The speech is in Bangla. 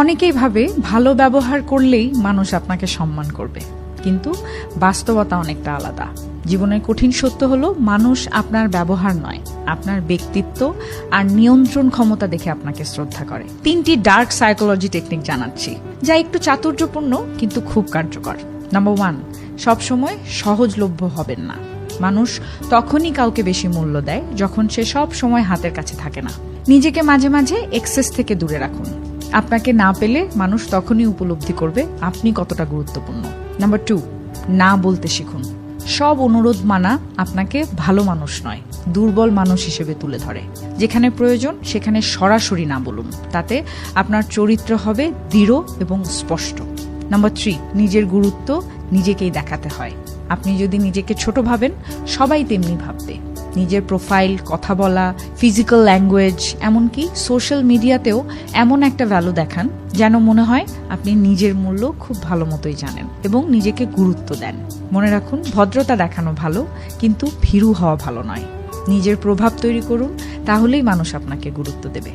অনেকেই ভাবে ভালো ব্যবহার করলেই মানুষ আপনাকে সম্মান করবে। কিন্তু বাস্তবতা অনেকটা আলাদা। জীবনের কঠিন সত্য হলো মানুষ আপনার ব্যবহার নয়, আপনার ব্যক্তিত্ব আর নিয়ন্ত্রণ ক্ষমতা দেখে আপনাকে শ্রদ্ধা করে। তিনটি ডার্ক সাইকোলজি টেকনিক জানাচ্ছি, যা একটু চাতুর্যপূর্ণ কিন্তু খুব কার্যকর। নাম্বার ওয়ান সবসময় সহজলভ্য হবেন না। মানুষ তখনই কাউকে বেশি মূল্য দেয় যখন সে সব সময় হাতের কাছে থাকে না। নিজেকে মাঝে মাঝে এক্সেস থেকে দূরে রাখুন। আপনাকে না পেলে মানুষ তখনই উপলব্ধি করবে আপনি কতটা গুরুত্বপূর্ণ। নাম্বার টু না বলতে শিখুন। সব অনুরোধ মানা আপনাকে ভালো মানুষ নয়, দুর্বল মানুষ হিসেবে তুলে ধরে। যেখানে প্রয়োজন, সেখানে সরাসরি না বলুন, তাতে আপনার চরিত্র হবে দৃঢ় এবং স্পষ্ট। নাম্বার থ্রি নিজের গুরুত্ব নিজেকেই দেখাতে হয়। আপনি যদি নিজেকে ছোট ভাবেন, সবাই তেমনি ভাববে। নিজের প্রোফাইল কথা বলা ফিজিক্যাল ল্যাঙ্গুয়েজ এমনকি সোশ্যাল মিডিয়াতেও এমন একটা ভ্যালু দেখান যেন মনে হয় আপনি নিজের মূল্য খুব ভালো মতোই জানেন এবং নিজেকে গুরুত্ব দেন। মনে রাখুন, ভদ্রতা দেখানো ভালো, কিন্তু ভীরু হওয়া ভালো নয়। নিজের প্রভাব তৈরি করুন, তাহলেই মানুষ আপনাকে গুরুত্ব দেবে।